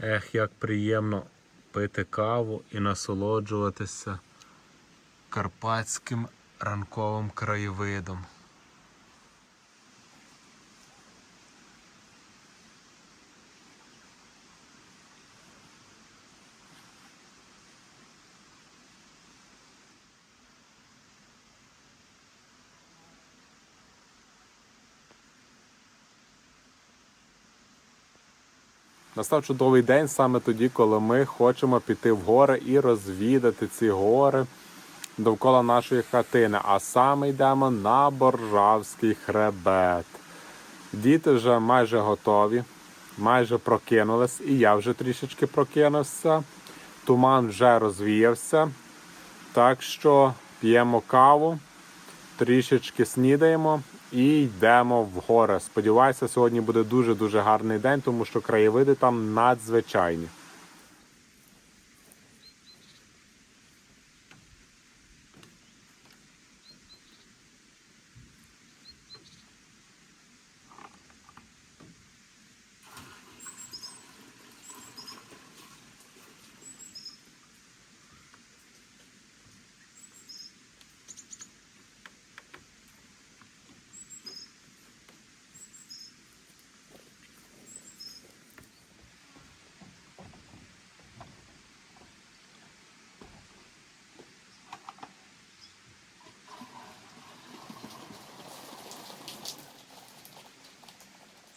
Ех, як приємно пити каву і насолоджуватися карпатським ранковим краєвидом. Настав чудовий день саме тоді, коли ми хочемо піти в гори і розвідати ці гори довкола нашої хатини. А саме йдемо на Боржавський хребет. Діти вже майже готові, майже прокинулись, і я вже трішечки прокинувся. Туман вже розвіявся. Так що п'ємо каву, трішечки снідаємо і йдемо в гори. Сподіваюся, сьогодні буде дуже-дуже гарний день, тому що краєвиди там надзвичайні.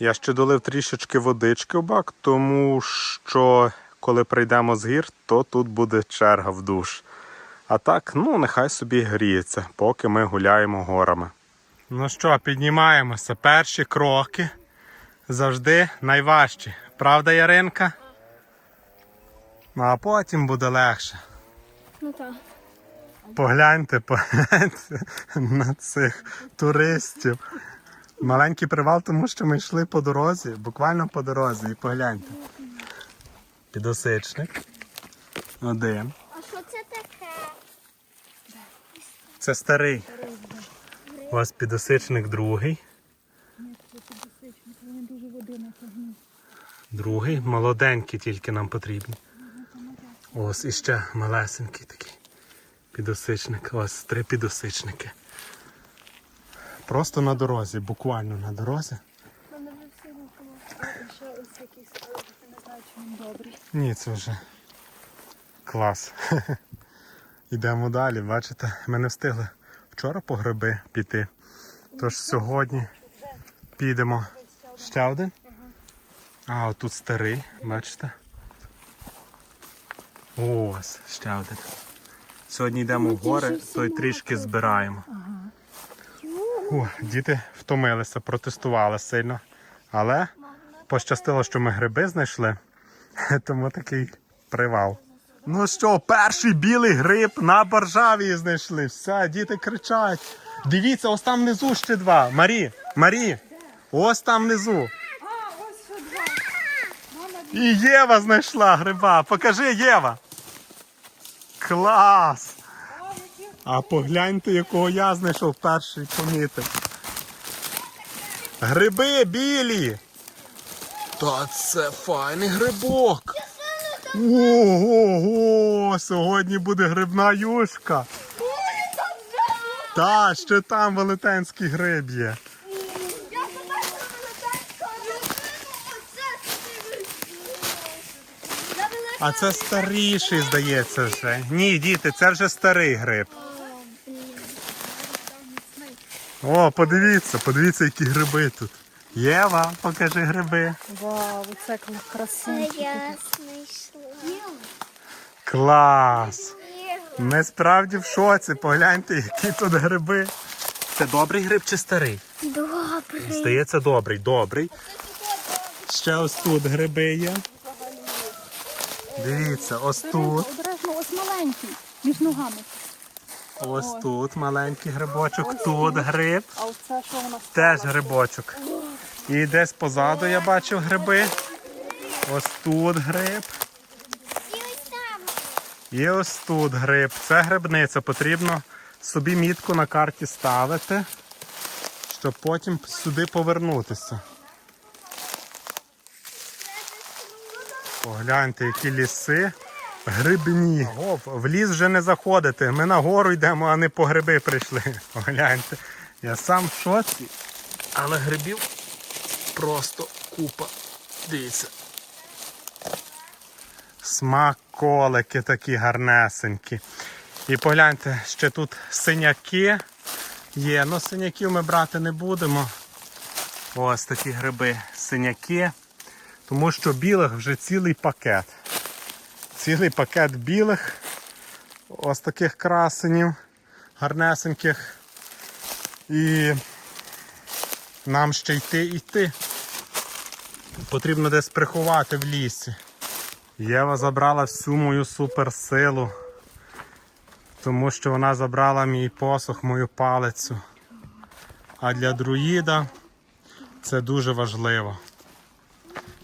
Я ще долив трішечки водички в бак, тому що коли прийдемо з гір, то тут буде черга в душ. А так, ну нехай собі гріється, поки ми гуляємо горами. Ну що, піднімаємося. Перші кроки завжди найважчі. Правда, Яринка? Ну а потім буде легше. Ну так. Погляньте, погляньте на цих туристів. Маленький привал, тому що ми йшли по дорозі, буквально по дорозі, і погляньте. Підосичник. Один. А що це таке? Це старий. Ось підосичник другий. Другий. Молоденький тільки нам потрібні. Ось іще малесенький такий. Підосичник. Ось три підосичники. Просто на дорозі, буквально на дорозі. Мене вже всі. Ще ось якийсь, не знаю, чи він добрий. Ні, це вже клас. Йдемо далі, бачите, ми не встигли вчора по гриби піти. Тож сьогодні підемо. Ще один? А, отут старий, бачите? Ось, ще один. Сьогодні йдемо в гори, то трішки збираємо. О, діти втомилися, протестували сильно. Але пощастило, що ми гриби знайшли. Тому такий привал. Ну що, перший білий гриб на Боржаві знайшли. Все, діти кричать. Дивіться, ось там внизу ще два. Марі, Марі, ось там внизу. І Єва знайшла гриба. Покажи Єва. Клас! А погляньте, якого я знайшов перший помітив. Гриби білі. Та це файний грибок. Ого, сьогодні буде грибна юшка. Та, ще там велетенський гриб є. А це старіший, здається, вже. Ні, діти, це вже старий гриб. О, подивіться, подивіться, які гриби тут. Єва, покажи гриби. Вау, це красиво. Я знайшла. Клас! Ми справді в шоці. Погляньте, які тут гриби. Це добрий гриб чи старий? Добрий. Здається, добрий, добрий. Ще ось тут гриби є. Дивіться, ось тут. Обережно, ось маленький, між ногами. Ось тут маленький грибочок, тут гриб, А оце що у нас? теж грибочок. І десь позаду я бачу гриби. Ось тут гриб. І ось тут гриб. Це грибниця. Потрібно собі мітку на карті ставити, щоб потім сюди повернутися. Погляньте, які ліси грибні. Гоп, в ліс вже не заходити. Ми на гору йдемо, а не по гриби прийшли. Погляньте. Я сам в шоці, але грибів просто купа. Дивіться. Смаколики такі гарнесенькі. І погляньте, ще тут синяки є. Ну, синяків ми брати не будемо. Ось такі гриби синяки. Тому що білих вже цілий пакет. Цілий пакет білих. Ось таких красенів, гарнесеньких. І нам ще йти йти. Потрібно десь приховати в лісі. Єва забрала всю мою суперсилу, тому що вона забрала мій посох, мою палицю. А для друїда це дуже важливо.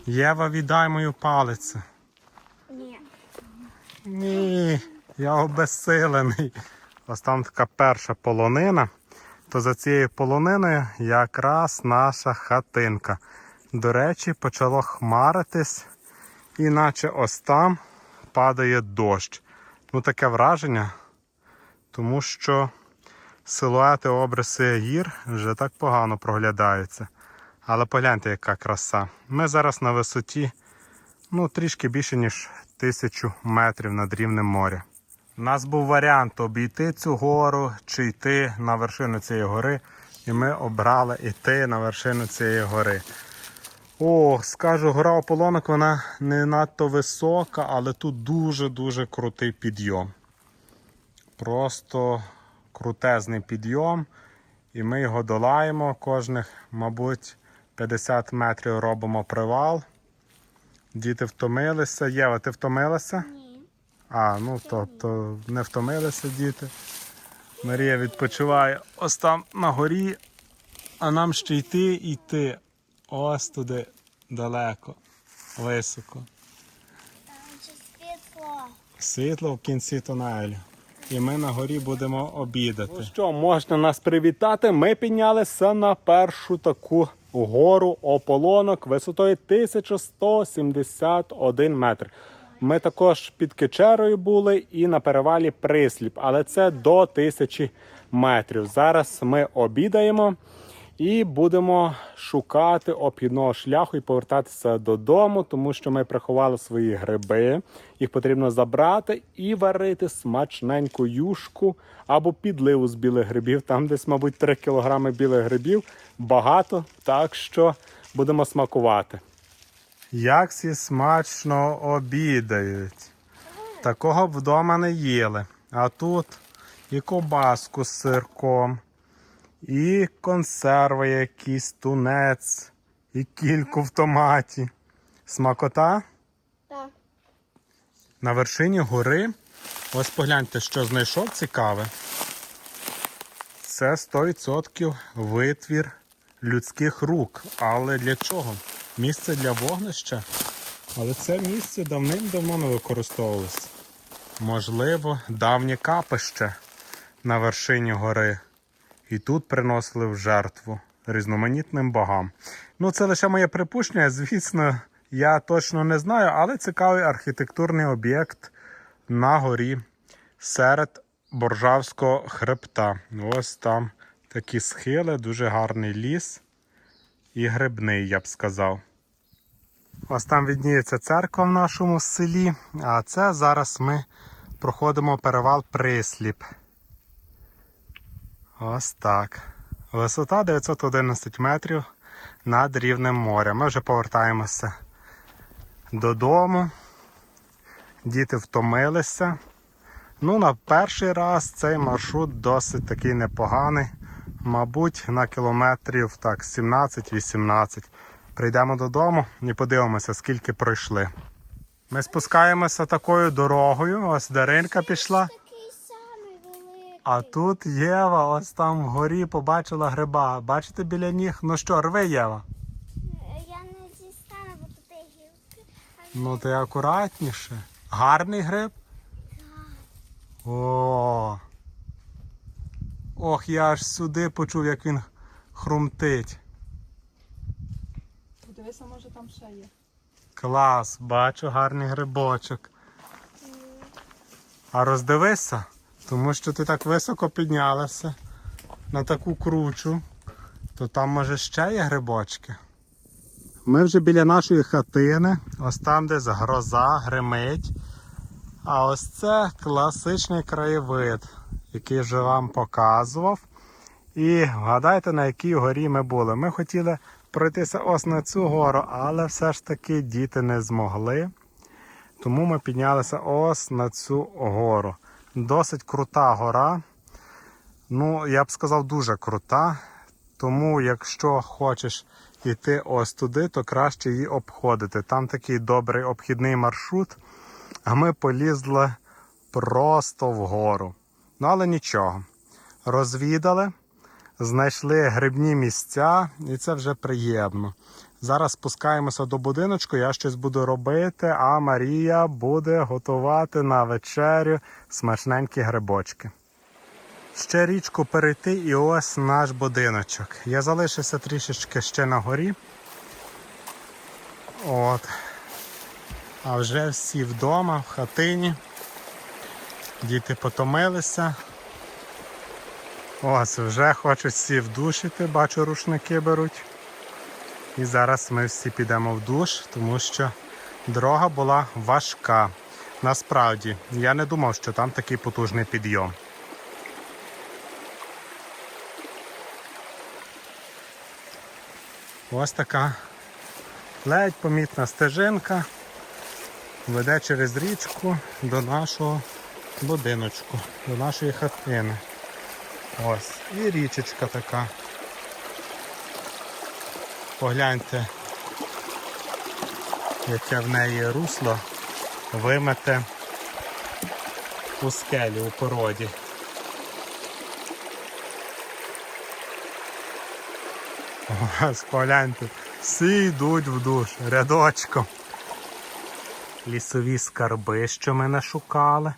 Єва, віддай мою палицю. Ні. Я обезсилений. Ось там така перша полонина. То за цією полониною якраз наша хатинка. До речі, почало хмаритись, іначе ось там падає дощ. Ну таке враження, тому що силуети обриси гір вже так погано проглядаються. Але погляньте, яка краса. Ми зараз на висоті ну, трішки більше, ніж тисячу метрів над рівнем моря. У нас був варіант обійти цю гору чи йти на вершину цієї гори, і ми обрали йти на вершину цієї гори. О, скажу, гора Ополонок, вона не надто висока, але тут дуже-дуже крутий підйом. Просто крутезний підйом. І ми його долаємо кожних, мабуть, 50 метрів робимо привал. Діти втомилися. Єва, ти втомилася? Ні. А, ну то, то не втомилися діти. Марія відпочиває ось там на горі, а нам ще йти і йти. Ось туди далеко, високо. Там ще світло. Світло в кінці тунелю. І ми на горі будемо обідати. Ну що, можна нас привітати? Ми піднялися на першу таку гору ополонок висотою 1171 метр. Ми також під Кичерою були і на перевалі Присліп, але це до 1000 метрів. Зараз ми обідаємо і будемо шукати обхідного шляху і повертатися додому, тому що ми приховали свої гриби. Їх потрібно забрати і варити смачненьку юшку або підливу з білих грибів. Там десь, мабуть, 3 кілограми білих грибів. Багато, так що будемо смакувати. Як всі смачно обідають. Такого вдома не їли. А тут і ковбаску з сирком, і консерви якісь, тунець, і кільку в томаті. Смакота Так. на вершині гори. Ось погляньте, що знайшов цікаве. Це 100% витвір людських рук. Але для чого? Місце для вогнища. Але це місце давним-давно не використовувалось. Можливо, давнє капище на вершині гори. І тут приносили в жертву різноманітним богам. Ну, це лише моє припущення. Звісно, я точно не знаю, але цікавий архітектурний об'єкт на горі серед Боржавського хребта. Ось там такі схили, дуже гарний ліс і грибний, я б сказав. Ось там відніється церква в нашому селі, а це зараз ми проходимо перевал Присліп. Ось так. Висота 911 метрів над рівнем моря. Ми вже повертаємося додому. Діти втомилися. Ну, на перший раз цей маршрут досить такий непоганий. Мабуть, на кілометрів так 17-18. Прийдемо додому і подивимося, скільки пройшли. Ми спускаємося такою дорогою. Ось Даринка пішла. А тут Єва, ось там вгорі побачила гриба. Бачите біля ніг? Ну що, рви Єва? Я не дістану, бо тут є гілки. Ну ти акуратніше. Гарний гриб? О. Ох, я аж сюди почув, як він хрумтить. Подивися, може там ще є. Клас, бачу гарний грибочок. А роздивися, тому що ти так високо піднялася на таку кручу, то там може ще є грибочки. Ми вже біля нашої хатини, ось там десь гроза, гримить. А ось це класичний краєвид, який вже вам показував. І вгадайте, на якій горі ми були. Ми хотіли пройтися ось на цю гору, але все ж таки діти не змогли. Тому ми піднялися ось на цю гору. Досить крута гора. Ну, я б сказав, дуже крута. Тому, якщо хочеш йти ось туди, то краще її обходити. Там такий добрий обхідний маршрут, а ми полізли просто вгору. Ну, але нічого. Розвідали, знайшли грибні місця, і це вже приємно. Зараз спускаємося до будиночку, я щось буду робити, а Марія буде готувати на вечерю смачненькі грибочки. Ще річку перейти і ось наш будиночок. Я залишився трішечки ще на горі. От. А вже всі вдома, в хатині. Діти потомилися. Ось вже хочуть всі вдушити, бачу, рушники беруть. І зараз ми всі підемо в душ, тому що дорога була важка. Насправді, я не думав, що там такий потужний підйом. Ось така ледь помітна стежинка веде через річку до нашого будиночку, до нашої хатини. Ось. І річечка така. Погляньте, яке в неї русло вимете у скелі, у породі. Погляньте, всі йдуть в душ рядочком. Лісові скарби, що ми нашукали.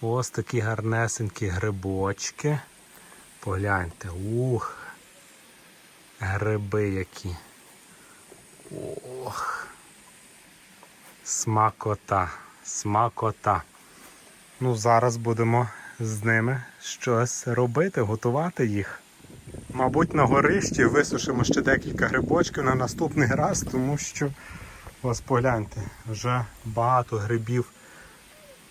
Ось такі гарнесенькі грибочки. Погляньте, ух. Гриби які. Ох. Смакота, смакота. Ну, зараз будемо з ними щось робити, готувати їх. Мабуть, на горищі висушимо ще декілька грибочків на наступний раз, тому що, ось погляньте, вже багато грибів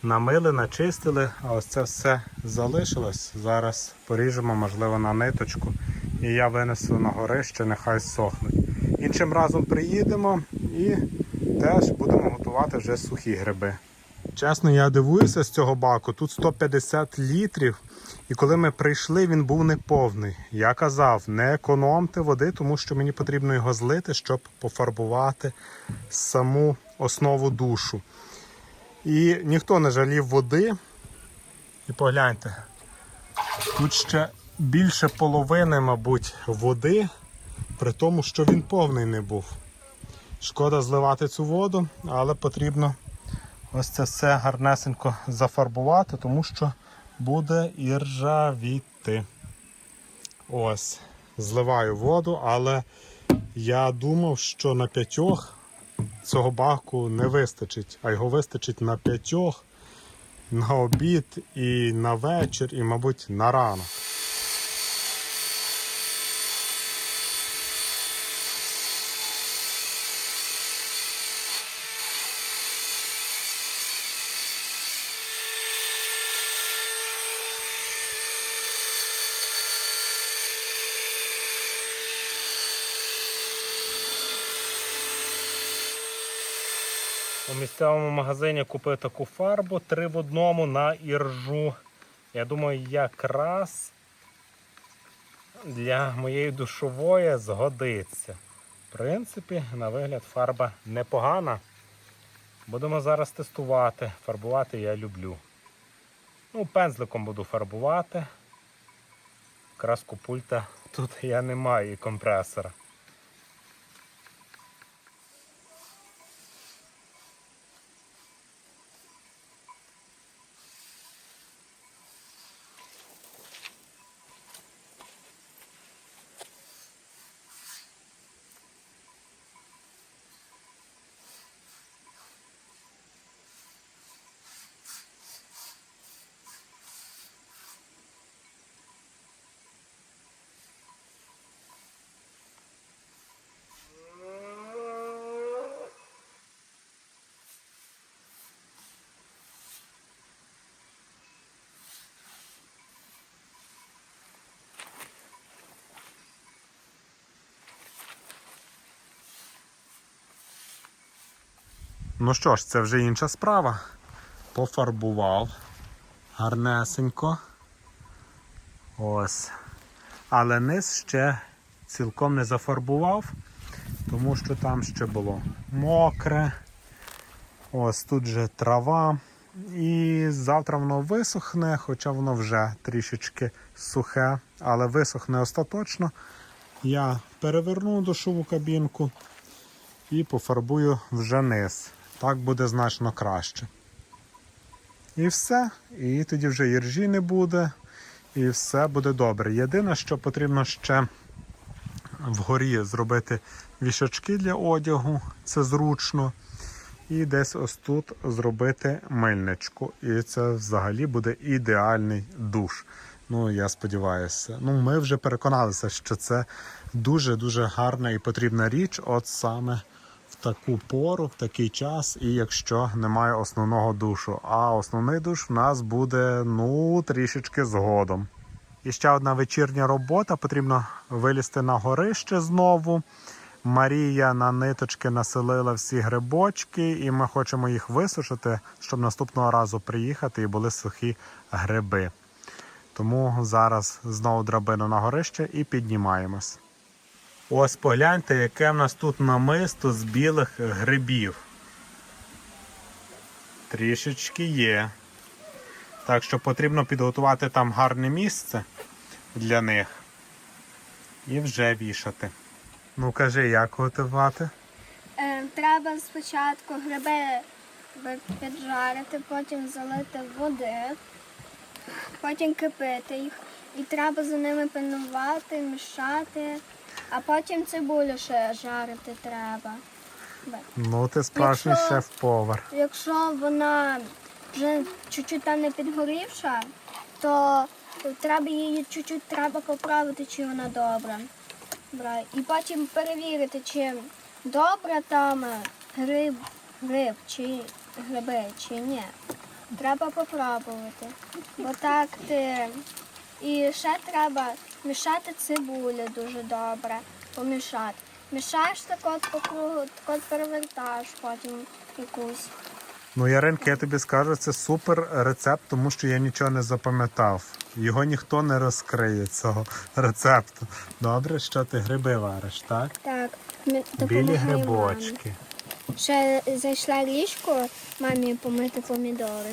намили, начистили, а ось це все залишилось. Зараз поріжемо, можливо, на ниточку. І я винесу на горище, нехай сохнуть. Іншим разом приїдемо і теж будемо готувати вже сухі гриби. Чесно, я дивуюся з цього баку. Тут 150 літрів. І коли ми прийшли, він був неповний. Я казав, не економте води, тому що мені потрібно його злити, щоб пофарбувати саму основу душу. І ніхто не жалів води. І погляньте, тут ще більше половини, мабуть, води, при тому, що він повний не був. Шкода зливати цю воду, але потрібно ось це все гарнесенько зафарбувати, тому що буде іржавіти. Ось, зливаю воду, але я думав, що на п'ятьох цього баку не вистачить, а його вистачить на п'ятьох, на обід і на вечір, і, мабуть, на ранок. У місцевому магазині купив таку фарбу три в одному на іржу. Я думаю, якраз для моєї душової згодиться. В принципі, на вигляд фарба непогана. Будемо зараз тестувати. Фарбувати я люблю. Ну, пензликом буду фарбувати. Краску пульта тут я не маю і компресора. Ну що ж, це вже інша справа. Пофарбував гарнесенько. Ось. Але низ ще цілком не зафарбував, тому що там ще було мокре. Ось тут же трава. І завтра воно висохне, хоча воно вже трішечки сухе, але висохне остаточно. Я переверну душову кабінку і пофарбую вже низ. Так буде значно краще. І все. І тоді вже іржі не буде, і все буде добре. Єдине, що потрібно ще вгорі зробити вішачки для одягу, це зручно. І десь ось тут зробити мильничку. І це взагалі буде ідеальний душ. Ну, я сподіваюся. Ну, ми вже переконалися, що це дуже-дуже гарна і потрібна річ, от саме таку пору, в такий час, і якщо немає основного душу. А основний душ в нас буде ну трішечки згодом. І ще одна вечірня робота. Потрібно вилізти на горище знову. Марія на ниточки населила всі грибочки, і ми хочемо їх висушити, щоб наступного разу приїхати і були сухі гриби. Тому зараз знову драбину на горище і піднімаємось. Ось погляньте, яке в нас тут намисто з білих грибів. Трішечки є. Так що потрібно підготувати там гарне місце для них і вже вішати. Ну кажи, як готувати? Е, треба спочатку гриби піджарити, потім залити води, потім кипити їх. І треба за ними пильнувати, мішати, а потім цибулю ще жарити треба. Ну, ти справжній Якщо- шеф-повар. Якщо вона вже чуть-чуть там не підгорівша, то треба її чуть-чуть треба поправити, чи вона добра. І потім перевірити, чи добре там гриб, гриб чи гриби, чи ні. Треба попробувати. Бо так ти. І ще треба мішати цибулю дуже добре, помішати. Мішаєш так от по кругу, так от перевертаєш потім якусь. Ну, Яринка, я тобі скажу, це супер рецепт, тому що я нічого не запам'ятав. Його ніхто не розкриє цього рецепту. Добре, що ти гриби вариш, так? Так, Білі грибочки. мамі. Ще зайшла ліжко мамі помити помідори.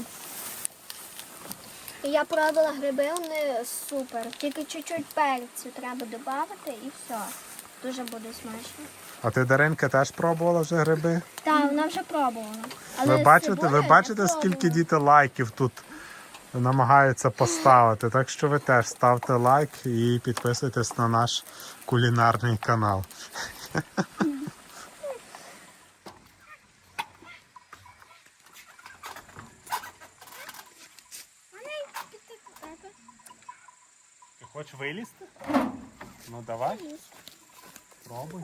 І я пробувала гриби, вони супер. Тільки чуть-чуть перцю треба додати і все. Дуже буде смачно. А ти, Даринка, теж пробувала вже гриби? Так, вона вже пробувала. ви бачите, ви бачите, скільки діти лайків тут намагаються поставити. Так що ви теж ставте лайк і підписуйтесь на наш кулінарний канал. вилізти? Ну давай. Пробуй.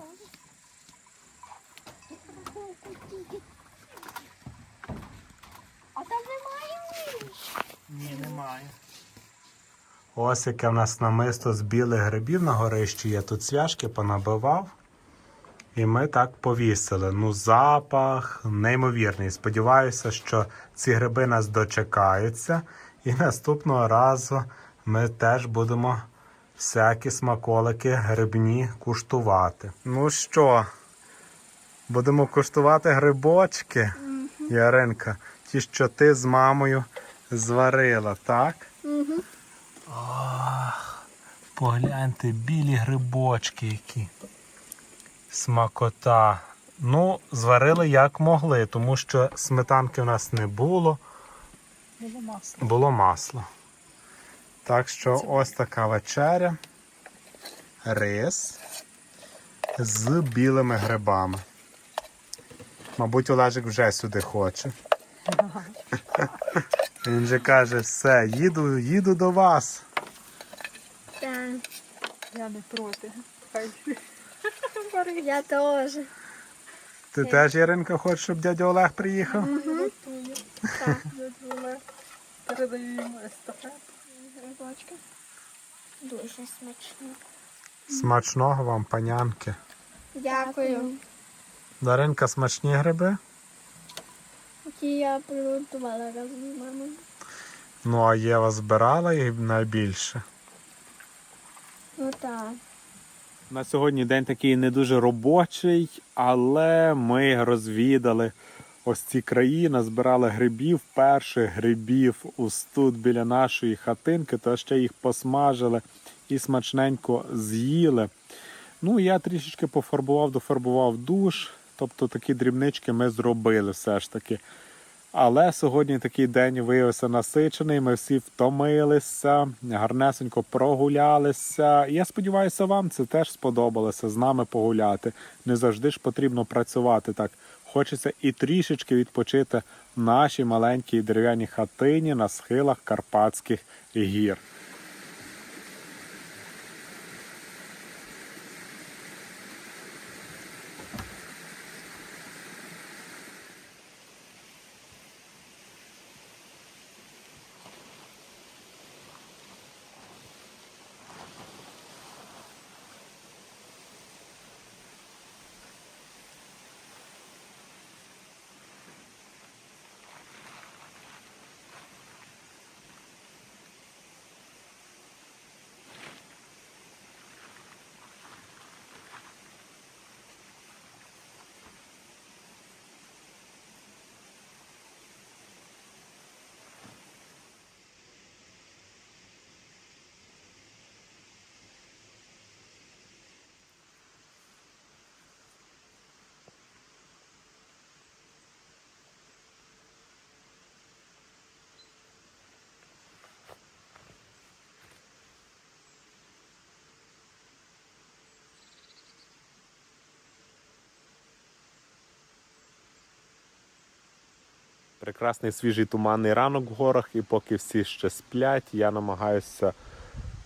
А там немає ніж. Ні, немає. Ось яке в нас намисто з білих грибів на горищі. Я тут цвяшки понабивав. І ми так повісили. Ну, запах неймовірний. Сподіваюся, що ці гриби нас дочекаються. І наступного разу ми теж будемо всякі смаколики грибні куштувати. Ну що, будемо куштувати грибочки, Яринка. Ті, що ти з мамою зварила, так? Угу. Ах, погляньте, білі грибочки які. Смакота. Ну, зварили як могли, тому що сметанки у нас не було, Було масло. було масло. Так що ось така вечеря. Рис з білими грибами. Мабуть, Олежик вже сюди хоче. Він же каже, все, їду, їду до вас. Так, Я не проти. Хай я теж. Ти теж, Яринка, хочеш, щоб дядя Олег приїхав? готує. Дядь Передаю йому естафету. Грибочки. Дуже смачно. Смачного вам, панянки. Дякую. Даринка, смачні гриби? які я приготувала разом з мамою. Ну, а Єва збирала їх найбільше. Ну так. На сьогодні день такий не дуже робочий, але ми розвідали ось ці краї, назбирали грибів, перших грибів ось тут біля нашої хатинки, то ще їх посмажили і смачненько з'їли. Ну, я трішечки пофарбував, дофарбував душ, тобто такі дрібнички ми зробили все ж таки. Але сьогодні такий день виявився насичений. Ми всі втомилися, гарнесенько прогулялися. Я сподіваюся, вам це теж сподобалося з нами погуляти. Не завжди ж потрібно працювати так. Хочеться і трішечки відпочити нашій маленькій дерев'яній хатині на схилах Карпатських гір. Прекрасний свіжий туманний ранок в горах, і поки всі ще сплять, я намагаюся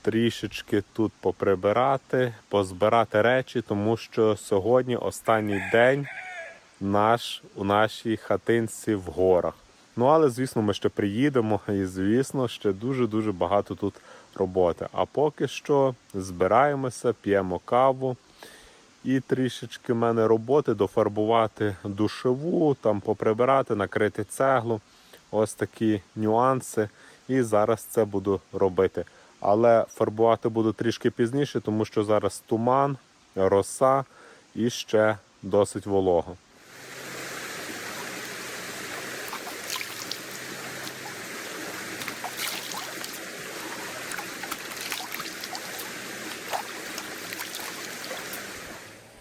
трішечки тут поприбирати, позбирати речі, тому що сьогодні останній день наш у нашій хатинці в горах. Ну але звісно, ми ще приїдемо, і звісно, ще дуже-дуже багато тут роботи. А поки що збираємося, п'ємо каву. І трішечки в мене роботи дофарбувати душеву, там поприбирати, накрити цеглу. Ось такі нюанси. І зараз це буду робити. Але фарбувати буду трішки пізніше, тому що зараз туман, роса і ще досить волого.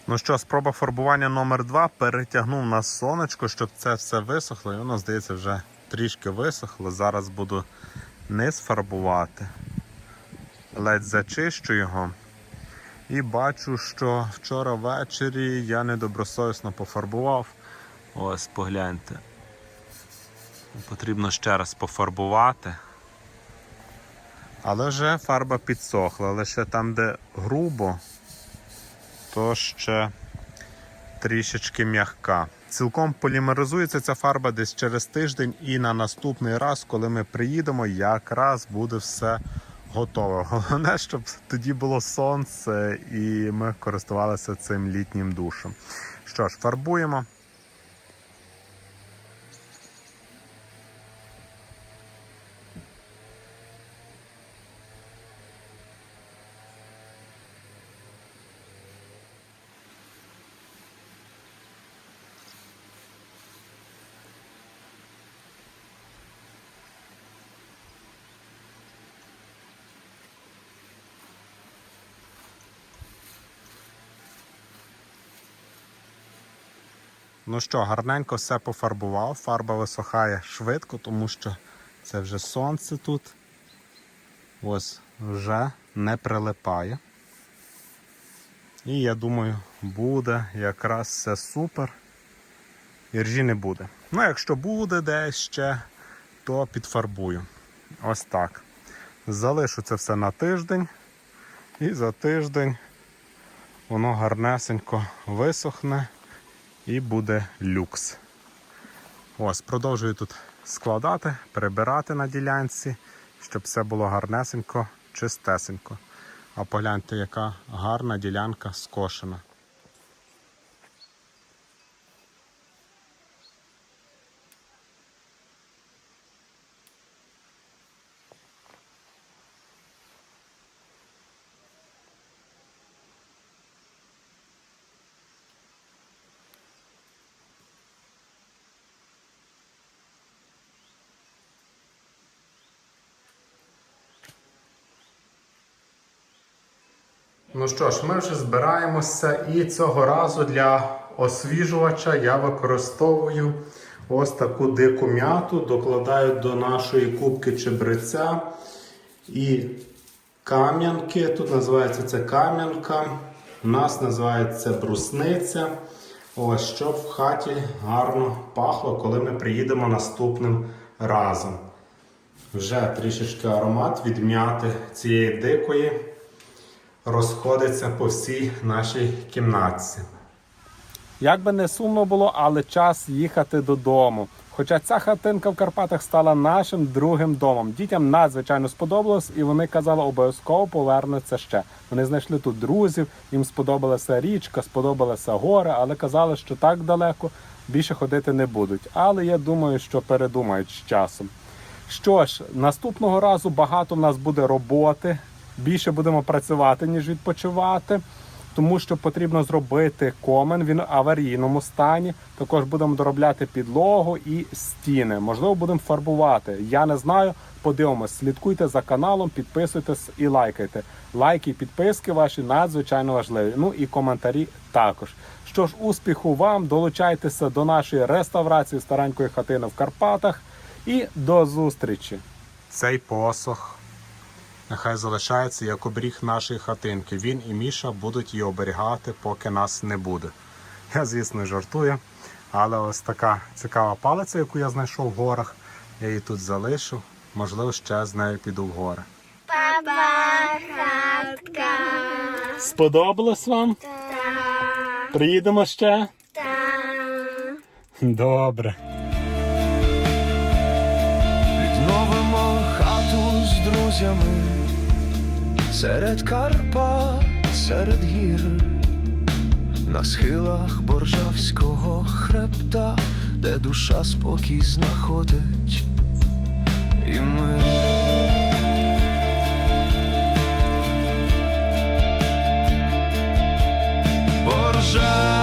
Ну що, спроба фарбування номер 2 перетягнув на сонечко, щоб це все висохло. І воно, здається, вже трішки висохло. Зараз буду низ фарбувати. Ледь зачищу його. І бачу, що вчора ввечері я недобросовісно пофарбував. Ось, погляньте. Потрібно ще раз пофарбувати. Але вже фарба підсохла, лише там, де грубо, то ще трішечки м'яка. Цілком полімеризується ця фарба десь через тиждень, і на наступний раз, коли ми приїдемо, якраз буде все готове. Головне, щоб тоді було сонце і ми користувалися цим літнім душем. Що ж, фарбуємо. Ну що, гарненько все пофарбував. Фарба висохає швидко, тому що це вже сонце тут. Ось вже не прилипає. І я думаю, буде якраз все супер. Іржі не буде. Ну, якщо буде десь ще, то підфарбую. Ось так. Залишу це все на тиждень. І за тиждень воно гарнесенько висохне і буде люкс. Ось, продовжую тут складати, перебирати на ділянці, щоб все було гарнесенько, чистесенько. А погляньте, яка гарна ділянка скошена. Ну що ж, ми вже збираємося, і цього разу для освіжувача я використовую ось таку дику м'яту, докладаю до нашої кубки чебреця і кам'янки. Тут називається це кам'янка, у нас називається брусниця. Ось щоб в хаті гарно пахло, коли ми приїдемо наступним разом. Вже трішечки аромат від м'яти цієї дикої розходиться по всій нашій кімнатці. Як би не сумно було, але час їхати додому. Хоча ця хатинка в Карпатах стала нашим другим домом. Дітям надзвичайно сподобалось, і вони казали, обов'язково повернуться ще. Вони знайшли тут друзів, їм сподобалася річка, сподобалися гори, але казали, що так далеко більше ходити не будуть. Але я думаю, що передумають з часом. Що ж, наступного разу багато в нас буде роботи. Більше будемо працювати, ніж відпочивати, тому що потрібно зробити комен. Він в аварійному стані. Також будемо доробляти підлогу і стіни. Можливо, будемо фарбувати. Я не знаю. Подивимось, слідкуйте за каналом, підписуйтесь і лайкайте. Лайки і підписки ваші надзвичайно важливі. Ну і коментарі також. Що ж, успіху вам! Долучайтеся до нашої реставрації старенької хатини в Карпатах. І до зустрічі! Цей посох нехай залишається як оберіг нашої хатинки. Він і Міша будуть її оберігати, поки нас не буде. Я, звісно, жартую, але ось така цікава палиця, яку я знайшов в горах. Я її тут залишу. Можливо, ще з нею піду в гори. Папа-хатка. Сподобалось вам? Приїдемо ще? Добре. Відновимо друзями. Серед Карпат, серед гір, на схилах Боржавського хребта, де душа спокій знаходить, і ми. Боржавія